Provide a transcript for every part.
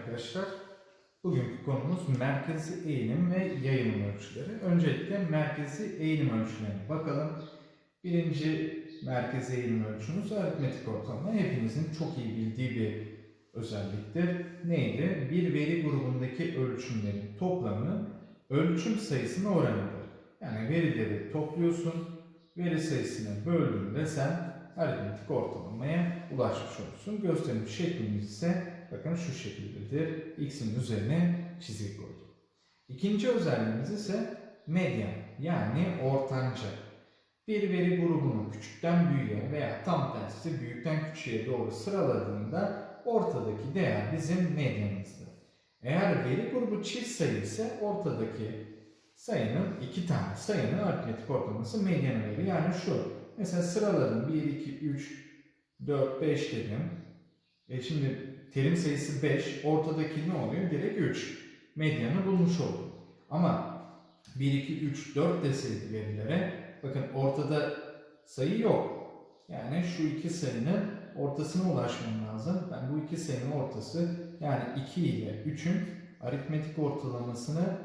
arkadaşlar. Bugünkü konumuz merkezi eğilim ve yayılım ölçüleri. Öncelikle merkezi eğilim ölçülerine bakalım. Birinci merkezi eğilim ölçümüz aritmetik ortalama. Hepimizin çok iyi bildiği bir özelliktir. Neydi? Bir veri grubundaki ölçümlerin toplamı ölçüm sayısına oranıdır. Yani verileri topluyorsun, veri sayısına böldüğünde sen aritmetik ortalamaya ulaşmış olursun. Gösterim şeklimiz ise bakın şu şekildedir. X'in üzerine çizgi koydum. İkinci özelliğimiz ise medyan yani ortanca. Bir veri grubunu küçükten büyüğe veya tam tersi büyükten küçüğe doğru sıraladığında ortadaki değer bizim medyanımızdır. Eğer veri grubu çift sayı ise ortadaki sayının iki tane sayının aritmetik ortalaması medyanı verir. Yani şu Mesela sıraladım 1, 2, 3, 4, 5 dedim. E şimdi terim sayısı 5. Ortadaki ne oluyor? Direkt 3. Medyanı bulmuş oldum. Ama 1, 2, 3, 4 deseydi verilere bakın ortada sayı yok. Yani şu iki sayının ortasına ulaşmam lazım. Ben bu iki sayının ortası yani 2 ile 3'ün aritmetik ortalamasını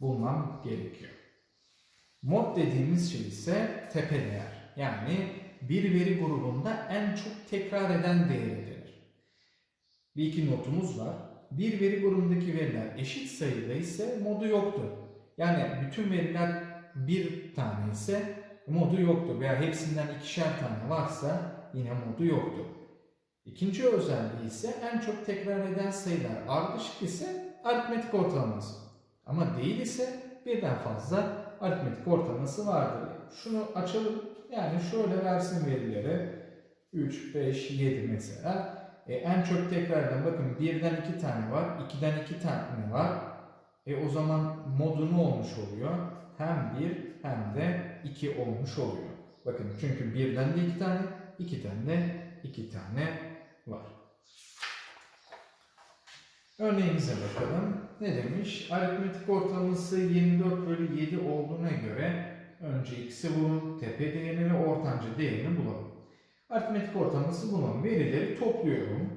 bulmam gerekiyor. Mod dediğimiz şey ise tepe değer. Yani bir veri grubunda en çok tekrar eden değeri denir. Bir iki notumuz var. Bir veri grubundaki veriler eşit sayıda ise modu yoktur. Yani bütün veriler bir tane ise modu yoktur. Veya hepsinden ikişer tane varsa yine modu yoktur. İkinci özelliği ise en çok tekrar eden sayılar ardışık ise aritmetik ortalaması. Ama değil ise birden fazla aritmetik ortalaması vardır. Şunu açalım. Yani şöyle versin verileri. 3, 5, 7 mesela. E, en çok tekrardan bakın birden iki tane var. 2'den iki tane var. E o zaman modu ne olmuş oluyor? Hem 1 hem de 2 olmuş oluyor. Bakın çünkü birden de iki tane, ikiden de iki tane var. Örneğimize bakalım. Ne demiş? Aritmetik ortalaması 24 bölü 7 olduğuna göre önce x'i bulun, tepe değerini ve ortanca değerini bulalım. Aritmetik ortalaması bulalım. Verileri topluyorum.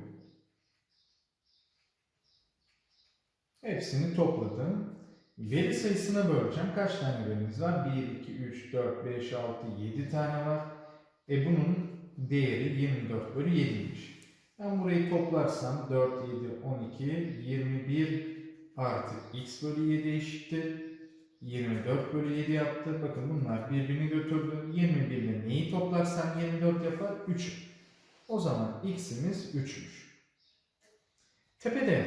Hepsini topladım. Veri sayısına böleceğim. Kaç tane verimiz var? 1, 2, 3, 4, 5, 6, 7 tane var. E bunun değeri 24 bölü 7'ymiş. Ben burayı toplarsam 4, 7, 12, 21 artı x bölü 7 eşittir. 24 bölü 7 yaptı. Bakın bunlar birbirini götürdü. 21 ile neyi toplarsam 24 yapar? 3. O zaman x'imiz 3'müş. Tepe değer.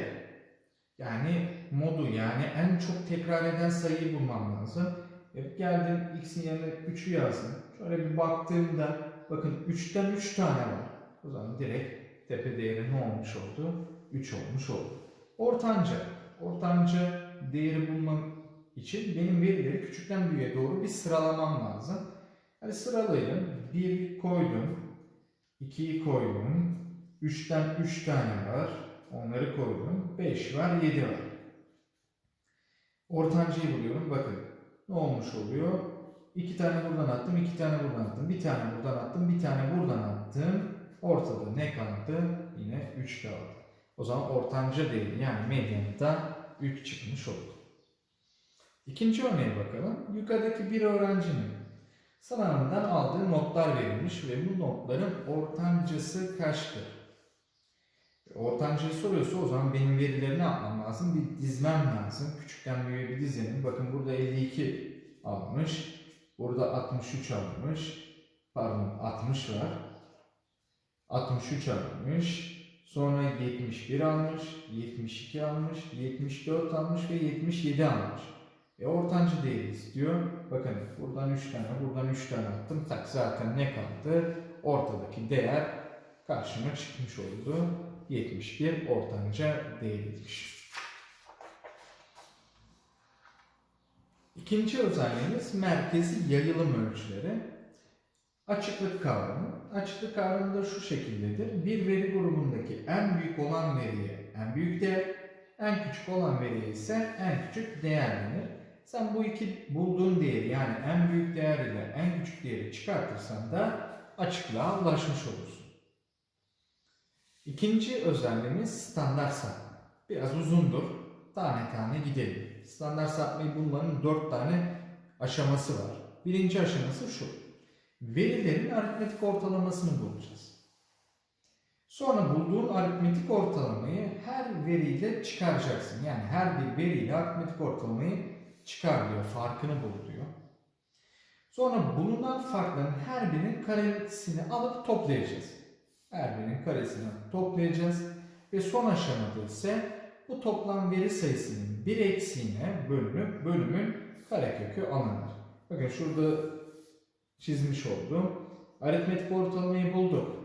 Yani modu yani en çok tekrar eden sayıyı bulmam lazım. E geldim x'in yerine 3'ü yazdım. Şöyle bir baktığımda bakın 3'ten 3 tane var. O zaman direkt tepe değeri ne olmuş oldu? 3 olmuş oldu. Ortanca. Ortanca değeri bulmam için benim verileri küçükten büyüğe doğru bir sıralamam lazım. Hadi sıralayalım. 1 koydum. 2'yi koydum. 3'ten 3 tane var. Onları koydum. 5 var, 7 var. Ortancayı buluyorum. Bakın ne olmuş oluyor? 2 tane buradan attım, 2 tane buradan attım, bir tane buradan attım, bir tane buradan attım. Ortada ne kaldı? Yine 3 kaldı. O zaman ortanca değeri yani medyanında 3 çıkmış oldu. İkinci örneğe bakalım. Yukarıdaki bir öğrencinin sınavından aldığı notlar verilmiş ve bu notların ortancası kaçtır? Ortancayı soruyorsa o zaman benim verileri ne yapmam lazım? Bir dizmem lazım. Küçükten büyüğe bir dizelim. Bakın burada 52 almış. Burada 63 almış. Pardon 60 var. 63 almış. Sonra 71 almış. 72 almış. 74 almış ve 77 almış. E ortancı değeri istiyor. Bakın buradan 3 tane, buradan 3 tane attım. Tak zaten ne kaldı? Ortadaki değer karşıma çıkmış oldu. 71 ortanca değeriymiş. İkinci özelliğimiz merkezi yayılım ölçüleri. Açıklık kavramı. Açıklık kavramı da şu şekildedir. Bir veri grubundaki en büyük olan veriye en büyük değer, en küçük olan veriye ise en küçük değer denir. Sen bu iki bulduğun değeri yani en büyük değer ile en küçük değeri çıkartırsan da açıklığa ulaşmış olursun. İkinci özelliğimiz standart sapma. biraz uzundur. Tane tane gidelim. Standart sapmayı bulmanın dört tane aşaması var. Birinci aşaması şu. Verilerin aritmetik ortalamasını bulacağız. Sonra bulduğun aritmetik ortalamayı her veriyle çıkaracaksın. Yani her bir veriyle aritmetik ortalamayı çıkar diyor, farkını bul diyor. Sonra bulunan farkların her birinin karesini alıp toplayacağız. Her birinin karesini toplayacağız. Ve son aşamada ise bu toplam veri sayısının bir eksiğine bölünüp bölümün karekökü alınır. Bakın şurada çizmiş olduğum aritmetik ortalamayı bulduk.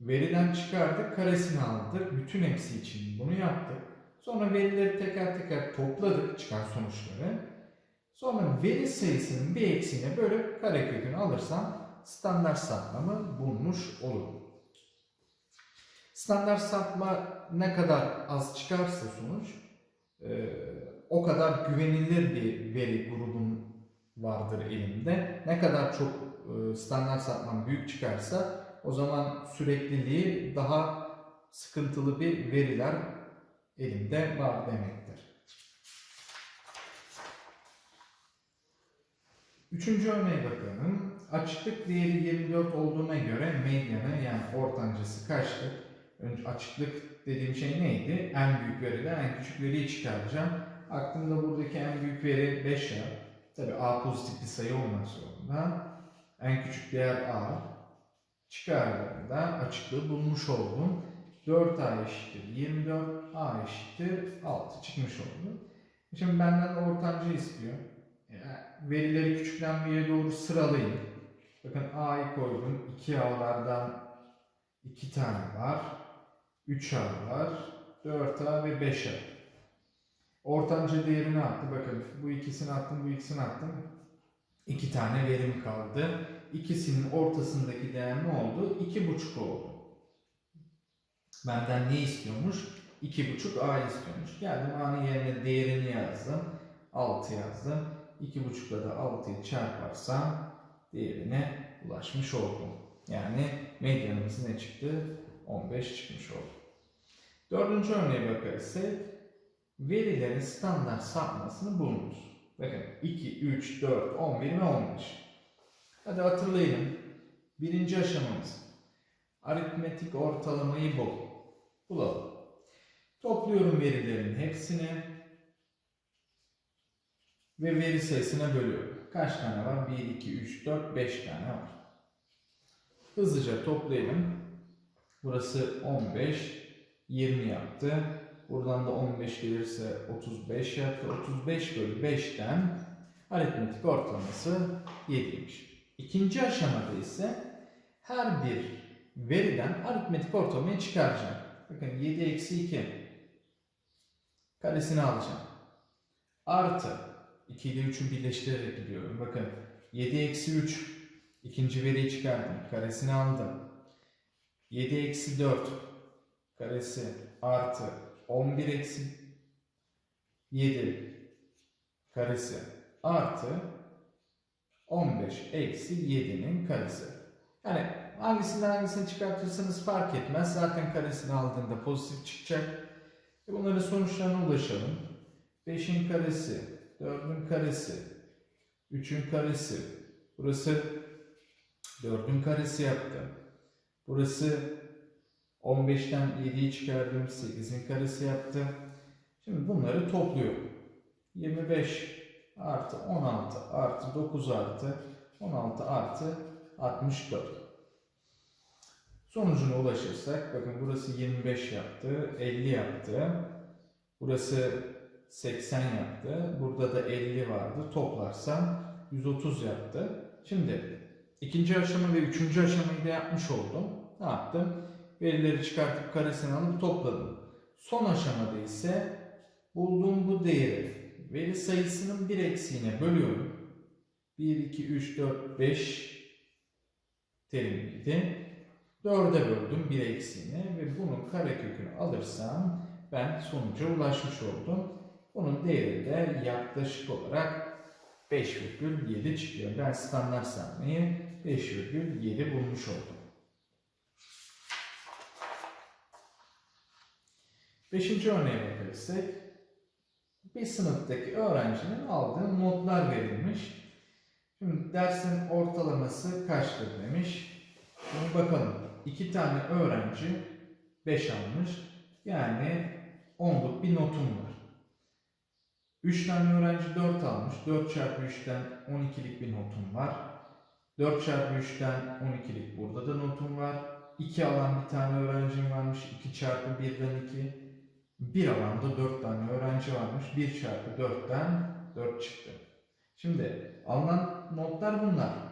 Veriden çıkardık, karesini aldık. Bütün hepsi için bunu yaptık. Sonra verileri teker teker topladık çıkan sonuçları. Sonra veri sayısının bir eksiğine bölüp karekökünü alırsam standart sapmamı bulmuş olurum. Standart sapma ne kadar az çıkarsa sonuç e, o kadar güvenilir bir veri grubun vardır elimde. Ne kadar çok e, standart sapmam büyük çıkarsa o zaman sürekliliği daha sıkıntılı bir veriler elimde var demektir. Üçüncü örneğe bakalım. Açıklık değeri 24 olduğuna göre medyanı yani ortancası kaçtır? Önce açıklık dediğim şey neydi? En büyük veriden en küçük veriyi çıkaracağım. Aklımda buradaki en büyük veri 5 A. Tabi A pozitif bir sayı olmak zorunda. En küçük değer A. Çıkardığımda açıklığı bulmuş oldum. 4A eşittir 24, A eşittir 6 çıkmış oldu. Şimdi benden ortancı istiyor. Yani verileri küçükten doğru sıralayın. Bakın A'yı koydum. 2A'lardan 2 tane var. 3A var. 4A ve 5A. Ortanca değerini attı. Bakın bu ikisini attım, bu ikisini attım. 2 tane verim kaldı. İkisinin ortasındaki değer ne oldu? 2,5 oldu. Benden ne istiyormuş? 2,5 A istiyormuş. Geldim A'nın yerine değerini yazdım. 6 yazdım. 2,5'la da 6'yı çarparsam değerine ulaşmış oldum. Yani medyanımız ne çıktı? 15 çıkmış oldu. Dördüncü örneğe bakarsak verilerin standart sapmasını bulunuz. Bakın 2, 3, 4, 11 ve 15. Hadi hatırlayalım. Birinci aşamamız. Aritmetik ortalamayı bul. Bulalım. Topluyorum verilerin hepsini ve veri sayısına bölüyorum. Kaç tane var? 1, 2, 3, 4, 5 tane var. Hızlıca toplayalım. Burası 15, 20 yaptı. Buradan da 15 gelirse 35 yaptı. 35 bölü 5'ten aritmetik ortalaması 7'ymiş. İkinci aşamada ise her bir veriden aritmetik ortalamayı çıkaracağım. Bakın 7 eksi 2 karesini alacağım. Artı 2 ile 3'ü birleştirerek gidiyorum. Bakın 7 eksi 3 ikinci veriyi çıkardım. Karesini aldım. 7 eksi 4 karesi artı 11 eksi 7 karesi artı 15 eksi 7'nin karesi. Yani hangisini hangisini çıkartırsanız fark etmez. Zaten karesini aldığında pozitif çıkacak. E bunların sonuçlarına ulaşalım. 5'in karesi, 4'ün karesi, 3'ün karesi. Burası 4'ün karesi yaptı. Burası 15'ten 7'yi çıkardım. 8'in karesi yaptı. Şimdi bunları topluyorum. 25 artı 16 artı 9 artı 16 artı 64. Sonucuna ulaşırsak bakın burası 25 yaptı, 50 yaptı. Burası 80 yaptı. Burada da 50 vardı. Toplarsam 130 yaptı. Şimdi ikinci aşama ve üçüncü aşamayı da yapmış oldum. Ne yaptım? Verileri çıkartıp karesini alıp topladım. Son aşamada ise bulduğum bu değeri veri sayısının bir eksiğine bölüyorum. 1, 2, 3, 4, 5 terimiydi. 4'e böldüm bir eksiğine ve bunun karekökünü alırsam ben sonuca ulaşmış oldum. Bunun değeri de yaklaşık olarak 5,7 çıkıyor. Ben standart sapmayı 5,7 bulmuş oldum. Beşinci örneğe bakırsak bir sınıftaki öğrencinin aldığı notlar verilmiş. Şimdi dersin ortalaması kaçtır demiş. Şimdi bakalım. İki tane öğrenci 5 almış. Yani 10'luk bir notum var. 3 tane öğrenci 4 almış. 4 çarpı 3'ten 12'lik bir notum var. 4 çarpı 3'ten 12'lik burada da notum var. 2 alan bir tane öğrencim varmış. 2 çarpı 1'den 2. Bir alanda 4 tane öğrenci varmış. 1 çarpı 4'ten 4 çıktı. Şimdi alınan notlar bunlar.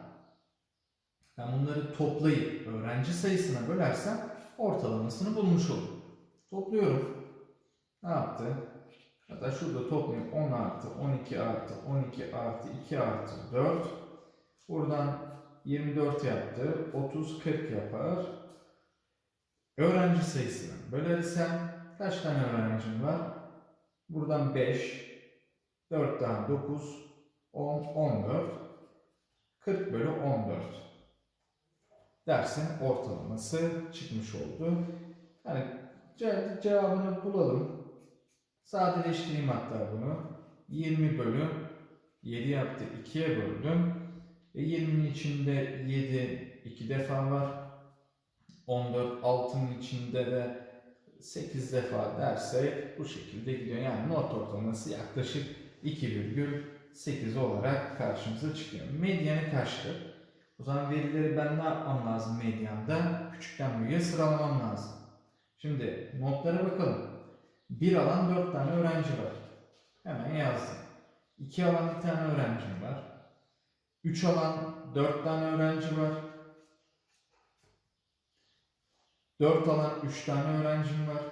Ben bunları toplayıp öğrenci sayısına bölersem ortalamasını bulmuş olurum. Topluyorum. Ne yaptı? Hatta şurada toplayayım 10 artı 12 artı 12 artı 2 artı 4. Buradan 24 yaptı. 30 40 yapar. Öğrenci sayısını bölersem kaç tane öğrencim var? Buradan 5, 4 daha 9, 10, 14. 40 bölü 14. Dersin ortalaması çıkmış oldu. Yani ce- cevabını bulalım. Sadeleştireyim hatta bunu. 20 bölü 7 yaptı. 2'ye böldüm. E 20'nin içinde 7 2 defa var. 14 6'nın içinde de 8 defa dersek bu şekilde gidiyor. Yani not ortalaması yaklaşık 2,8 olarak karşımıza çıkıyor. Medyanı kaçtır? O zaman verileri ben ne yapmam lazım medyanda? Küçükten büyüğe sıralamam lazım. Şimdi notlara bakalım. Bir alan 4 tane öğrenci var. Hemen yazdım. 2 alan bir tane öğrencim var. 3 alan 4 tane öğrenci var. 4 alan 3 tane öğrencim var.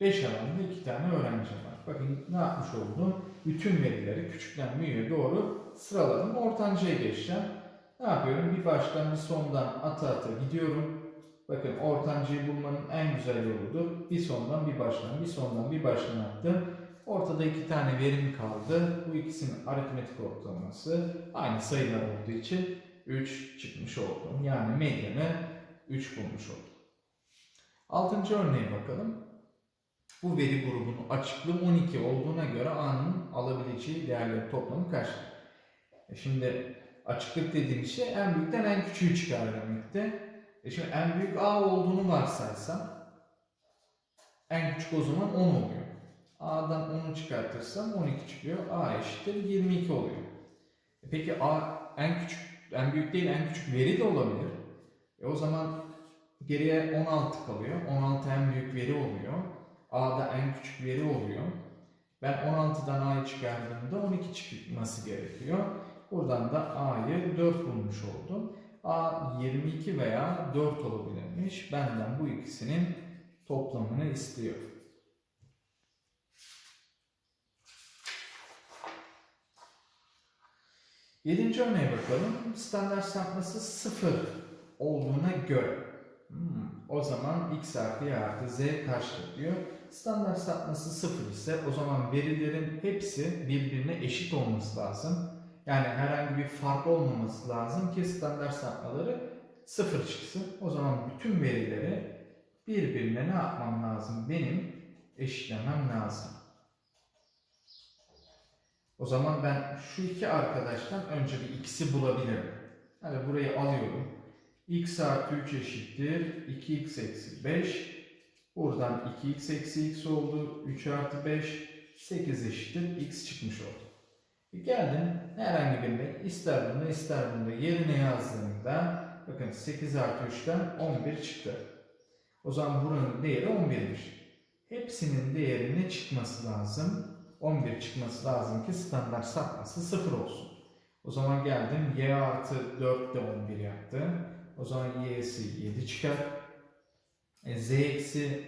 5 alanda 2 tane öğrencim var. Bakın ne yapmış oldum? Bütün verileri küçükten büyüğe doğru sıraladım. Ortancaya geçeceğim. Ne yapıyorum? Bir baştan bir sondan ata ata gidiyorum. Bakın ortancayı bulmanın en güzel yoludur. Bir sondan bir baştan, bir sondan bir baştan attım. Ortada iki tane verim kaldı. Bu ikisinin aritmetik ortalaması aynı sayılar olduğu için 3 çıkmış oldum. Yani medyanı 3 bulmuş oldum. Altıncı örneğe bakalım. Bu veri grubunun açıklığı 12 olduğuna göre A'nın alabileceği değerlerin toplamı kaçtır? E şimdi açıklık dediğim şey en büyükten en küçüğü çıkar demekte. E şimdi en büyük A olduğunu varsaysam en küçük o zaman 10 oluyor. A'dan 10'u çıkartırsam 12 çıkıyor. A eşittir 22 oluyor. E peki A en küçük, en büyük değil en küçük veri de olabilir. E o zaman geriye 16 kalıyor. 16 en büyük veri oluyor. A'da en küçük veri oluyor. Ben 16'dan A'yı çıkardığımda 12 çıkması gerekiyor. Buradan da A'yı 4 bulmuş oldum. A 22 veya 4 olabilirmiş. Benden bu ikisinin toplamını istiyor. Yedinci örneğe bakalım. Standart sapması 0 olduğuna göre. Hmm, o zaman x artı y artı z kaçtır diyor. Standart sapması 0 ise o zaman verilerin hepsi birbirine eşit olması lazım. Yani herhangi bir fark olmaması lazım ki standart sapmaları sıfır çıksın. O zaman bütün verileri birbirine ne yapmam lazım? Benim eşitlemem lazım. O zaman ben şu iki arkadaştan önce bir x'i bulabilirim. Hadi burayı alıyorum. x artı 3 eşittir. 2x eksi 5. Buradan 2x eksi x oldu. 3 artı 5. 8 eşittir. x çıkmış oldu. Geldim herhangi birine ister bunda ister bunda yerine yazdığımda bakın 8 artı 3'ten 11 çıktı. O zaman buranın değeri 11'miş. Hepsinin değeri ne çıkması lazım? 11 çıkması lazım ki standart sapması 0 olsun. O zaman geldim y artı 4 de 11 yaptı. O zaman y'si 7 çıkar. E, z eksi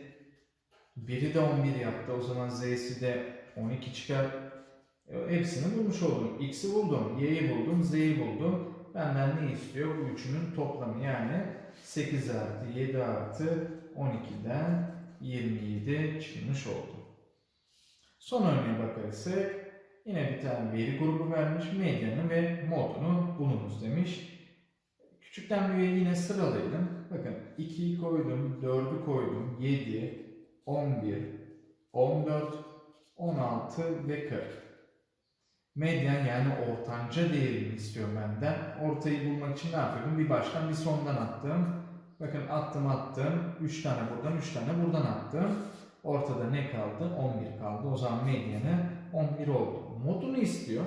1'i de 11 yaptı. O zaman z'si de 12 çıkar. E, Hepsini bulmuş oldum. X'i buldum, Y'yi buldum, Z'yi buldum. Benden ne istiyor? Bu üçünün toplamı yani 8 artı 7 artı 12'den 27 çıkmış oldu. Son örneğe bakarsak yine bir tane veri grubu vermiş. Medyanı ve modunu bulunuz demiş. Küçükten büyüğe yine sıralayalım. Bakın 2'yi koydum, 4'ü koydum, 7, 11, 14, 16 ve 40. Medyan yani ortanca değerini istiyor benden. Ortayı bulmak için ne yapıyordum? Bir baştan bir sondan attım. Bakın attım attım. 3 tane buradan 3 tane buradan attım. Ortada ne kaldı? 11 kaldı. O zaman medyanı 11 oldu. Modunu istiyor.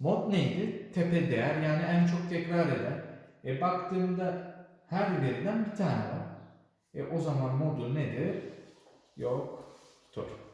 Mod neydi? Tepe değer yani en çok tekrar eden. E baktığımda her veriden bir tane var. E o zaman modu nedir? Yoktur.